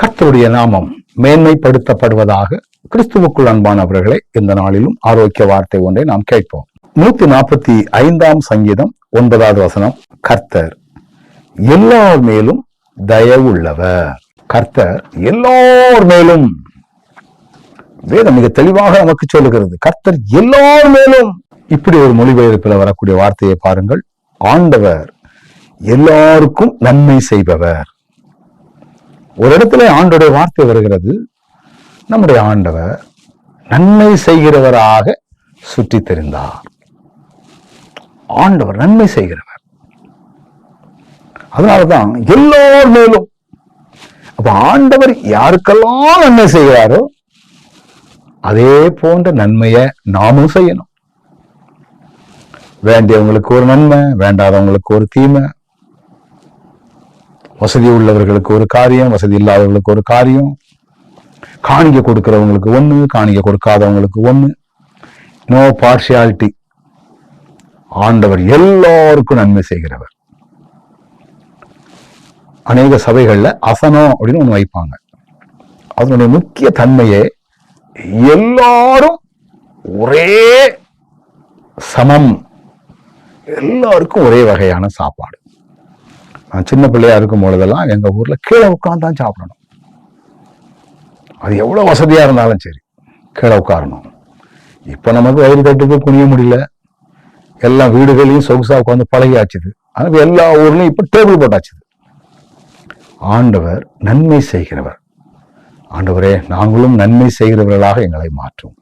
கர்த்தருடைய நாமம் மேன்மைப்படுத்தப்படுவதாக கிறிஸ்துவுக்குள் அன்பானவர்களே இந்த நாளிலும் ஆரோக்கிய வார்த்தை ஒன்றை நாம் கேட்போம். நூத்தி நாற்பத்தி ஐந்தாம் சங்கீதம் ஒன்பதாவது வசனம் கர்த்தர் எல்லார் மேலும் தயவுள்ளவர். கர்த்தர் எல்லோர் மேலும். வேதம் மிக தெளிவாக நமக்கு சொல்லுகிறது கர்த்தர் எல்லோர் மேலும். இப்படி ஒரு மொழிபெயர்ப்பில் வரக்கூடிய வார்த்தையை பாருங்கள் ஆண்டவர் எல்லாருக்கும் நன்மை செய்பவர். ஒரு இடத்துல ஆண்டுடைய வார்த்தை வருகிறது. நம்முடைய ஆண்டவர் நன்மை செய்கிறவராக சுற்றி தெரிந்தார். ஆண்டவர் நன்மை செய்கிறவர். அதனாலதான் எல்லோர் மேலும் அப்ப ஆண்டவர் யாருக்கெல்லாம் நன்மை செய்கிறாரோ அதே போன்ற நன்மையை நாமும் செய்யணும். வேண்டியவங்களுக்கு ஒரு நன்மை வேண்டாதவங்களுக்கு ஒரு தீமை வசதி உள்ளவர்களுக்கு ஒரு காரியம் வசதி இல்லாதவர்களுக்கு ஒரு காரியம். காணிக்க கொடுக்கிறவங்களுக்கு ஒன்று காணிக்க கொடுக்காதவங்களுக்கு ஒன்று நோ பார்ஷியாலிட்டி ஆண்டவர் எல்லாருக்கும் நன்மை செய்கிறவர். அநேக சபைகளில் அசனம் அப்படின்னு ஒன்று வைப்பாங்க. அதனுடைய முக்கிய தன்மையே எல்லாரும் ஒரே சமம். எல்லாருக்கும் ஒரே வகையான சாப்பாடு. நான் சின்ன பிள்ளையா இருக்கும் பொழுதெல்லாம் எங்க ஊர்ல கீழே உட்காந்து தான் சாப்பிடணும். அது எவ்வளவு வசதியா இருந்தாலும் சரி கீழே உட்காரணும். இப்ப நமக்கு வயிறு தட்டுக்கு குனிய முடியல. எல்லா வீடுகளையும் சொகுசா உட்காந்து பழகியாச்சுது. ஆனால் எல்லா ஊர்லயும் இப்ப டேபிள் போட்டாச்சுது ஆண்டவர் நன்மை செய்கிறவர். ஆண்டவரே நாங்களும் நன்மை செய்கிறவர்களாக எங்களை மாற்றும்.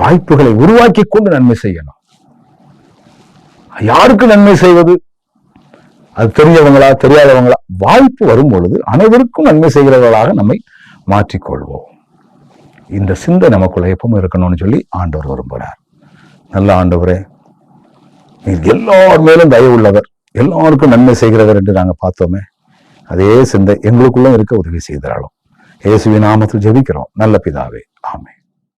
வாய்ப்புகளை உருவாக்கி கொண்டு நன்மை செய்யணும். யாருக்கு நன்மை செய்வது? அது தெரிஞ்சவங்களா தெரியாதவங்களா வாய்ப்பு வரும் பொழுது அனைவருக்கும் நன்மை செய்கிறவர்களாக நம்மை மாற்றிக்கொள்வோம். இந்த சிந்தை நமக்குள்ள எப்பவும் இருக்கணும்னு சொல்லி ஆண்டவர் விரும்புகிறார் நல்ல ஆண்டவரே நீர் எல்லார் மேலும் தயவு உள்ளவர் எல்லாருக்கும் நன்மை செய்கிறவர் என்று நாங்கள் பார்த்தோமே. அதே சிந்தை எங்களுக்குள்ளும் இருக்க உதவி செய்தாலும். இயேசுவின் நாமத்தில் ஜெபிக்கிறோம். நல்ல பிதாவே